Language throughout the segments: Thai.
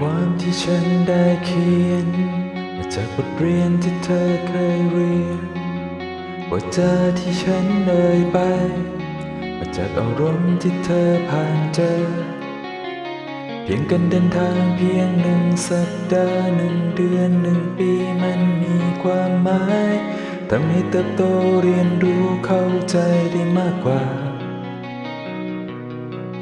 ความที่ฉันได้เขียน มาจากบทเรียนที่เธอเคยเรียนว่าเจอที่ฉันเอ่ยไป มาจากอารมณ์ที่เธอผ่านเจอ เพียงกันเดินทางเพียงหนึ่งสัปดาห์หนึ่งเดือนหนึ่งปีมันมีความหมายทำให้เติบโตเรียนรู้เข้าใจได้มากกว่า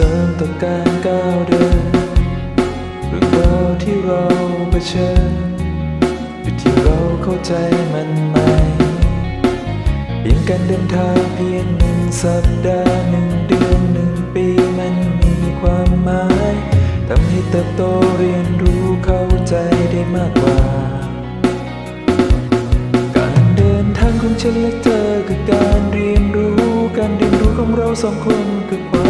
ริมต่อการก้าวเดินเรื่องราวที่เราเผชิญอยู่ที่เราเข้าใจมันไหมเพียงการเดินทางเพียงหนึ่งสัปดาห์หนึ่งเดือนหนึ่งปีมันมีความหมายทำให้เติบโตเรียนรู้เข้าใจได้มากกว่า การเดินทางของฉันและเธอคือการเรียนรู้ การเรียนรู้ของเราสองคนคือความ